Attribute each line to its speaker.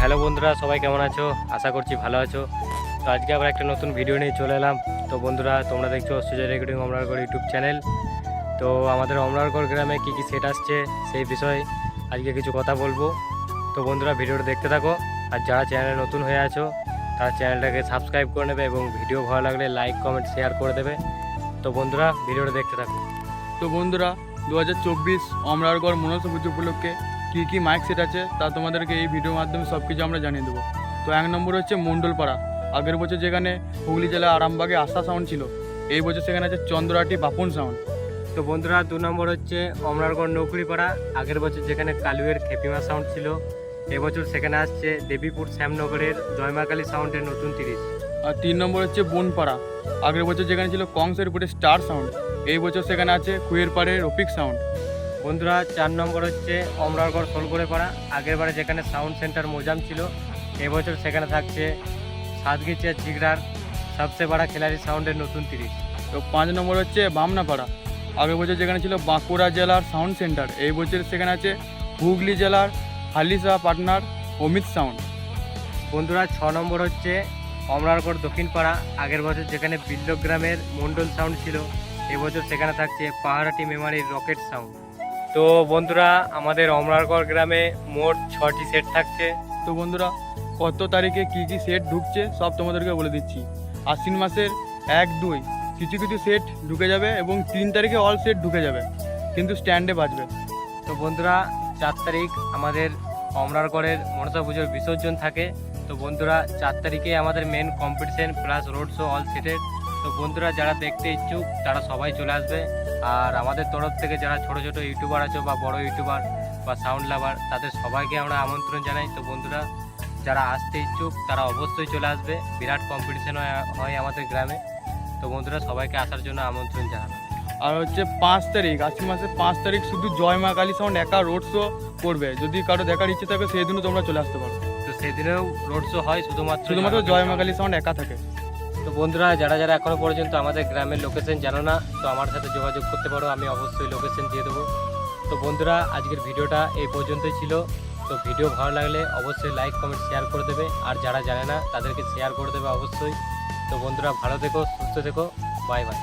Speaker 1: Hello বন্ধুরা, সবাই কেমন আছো? আশা করছি ভালো আছো। তো আজকে আবার একটা নতুন ভিডিও নিয়ে চলে এলাম। তো বন্ধুরা, তোমরা দেখছ Sujoy recording Amrargarh YouTube channel তো আমাদের অমরারগড় গ্রামে কী কী সেট আসছে সেই বিষয়ে আজকে কিছু কথা বলব। তো বন্ধুরা ভিডিওটা দেখতে থাকো। আর যারা চ্যানেলে নতুন হয়ে আছো, তারা চ্যানেলটাকে সাবস্ক্রাইব করে নেবে এবং ভিডিও ভালো লাগলে লাইক কমেন্ট শেয়ার করে দেবে। তো বন্ধুরা ভিডিওটা দেখতে থাকো।
Speaker 2: তো বন্ধুরা দু হাজার চব্বিশ অমরারগড় মনসা উপলক্ষে কী কী মাইক সেট আছে তা তোমাদেরকে এই ভিডিওর মাধ্যমে সব কিছু আমরা জানিয়ে দেবো। তো এক নম্বর হচ্ছে মণ্ডলপাড়া। আগের বছর যেখানে হুগলি জেলা আরামবাগে আশা সাউন্ড ছিল এই বছর সেখানে আছে চন্দ্রাটি বাপন সাউন্ড
Speaker 1: তো বন্ধুরা দু নম্বর হচ্ছে অমরারগড় নৌকুড়িপাড়া। আগের বছর যেখানে কালুয়ের খেপিমা সাউন্ড ছিল এবছর সেখানে আসছে দেবীপুর শ্যামনগরের জয়মাকালী সাউন্ডের নতুন তিরিশ
Speaker 2: আর তিন নম্বর হচ্ছে বনপাড়া। আগের বছর যেখানে ছিল কংসের উপরে স্টার সাউন্ড এই বছর সেখানে আছে কুয়ের পাড়ে রফিক সাউন্ড
Speaker 1: বন্ধুরা চার নম্বর হচ্ছে অমরারগড় সোলগড়ে পাড়া আগের বারে যেখানে সাউন্ড সেন্টার মোজাম ছিল এবছর সেখানে থাকছে সাতগিচিয়া ঝিগড়ার সবচেয়ে বড় খেলারি সাউন্ডের নতুন তিরিশ।
Speaker 2: তো পাঁচ নম্বর হচ্ছে বামনাপাড়া। আগের বছর যেখানে ছিল বাঁকুড়া জেলার সাউন্ড সেন্টার এই বছর সেখানে আছে হুগলি জেলার হালিশা পাটনার অমিত সাউন্ড।
Speaker 1: বন্ধুরা ছ নম্বর হচ্ছে অমরারগড় দক্ষিণপাড়া। আগের বছর যেখানে বিল্লগ্রামের মন্ডল সাউন্ড ছিল এবছর সেখানে থাকছে পাহাড়াটি মেমারির রকেট সাউন্ড। তো বন্ধুরা আমাদের অমরারগড় গ্রামে মোট ছটি সেট থাকছে।
Speaker 2: তো বন্ধুরা কত তারিখে কী কী সেট ঢুকছে সব তোমাদেরকে বলে দিচ্ছি। আশ্বিন মাসের এক দুই কিছু কিছু সেট ঢুকে যাবে এবং তিন তারিখে অল সেট ঢুকে যাবে কিন্তু স্ট্যান্ডে বাজবে।
Speaker 1: তো বন্ধুরা চার তারিখ আমাদের অমরারগড়ের মনসা পুজোর বিসর্জন থাকে। তো বন্ধুরা চার তারিখে আমাদের main competition plus road show all সেটের তো বন্ধুরা যারা দেখতে ইচ্ছুক তারা সবাই চলে আসবে। আর আমাদের তরফ থেকে যারা ছোট ছোট ইউটিউবার আছে বা বড় ইউটিউবার বা সাউন্ড লাভার তাদের সবাইকে আমরা আমন্ত্রণ জানাই। তো বন্ধুরা যারা আসতে ইচ্ছুক তারা অবশ্যই চলে আসবে। বিরাট কম্পিটিশন হয় আমাদের গ্রামে। তো বন্ধুরা সবাইকে আসার জন্য আমন্ত্রণ জানানো
Speaker 2: আর হচ্ছে পাঁচ তারিখ আশ্বিন মাসের পাঁচ তারিখ শুধু জয় মা কালী সাউন্ড একা রোড শো করবে। যদি কারও দেখার ইচ্ছে থাকে সেই দিনও তোমরা চলে আসতে পারো।
Speaker 1: তো সেদিনেও রোড শো হয় শুধুমাত্র
Speaker 2: শুধুমাত্র জয় মা কালী সাউন্ড একা থাকে।
Speaker 1: তো বন্ধুরা, যারা যারা এখনও পর্যন্ত আমাদের গ্রামের লোকেশন জানো না, তো আমার সাথে যোগাযোগ করতে পারো, আমি অবশ্যই লোকেশন দিয়ে দেবো। তো বন্ধুরা, আজকের ভিডিওটা এই পর্যন্তই ছিল। তো ভিডিও ভালো লাগলে অবশ্যই লাইক কমেন্ট শেয়ার করে দেবে। আর যারা জানে না, তাদেরকে শেয়ার করে দেবে অবশ্যই। তো বন্ধুরা, ভালো থেকো, সুস্থ থেকো। Bye bye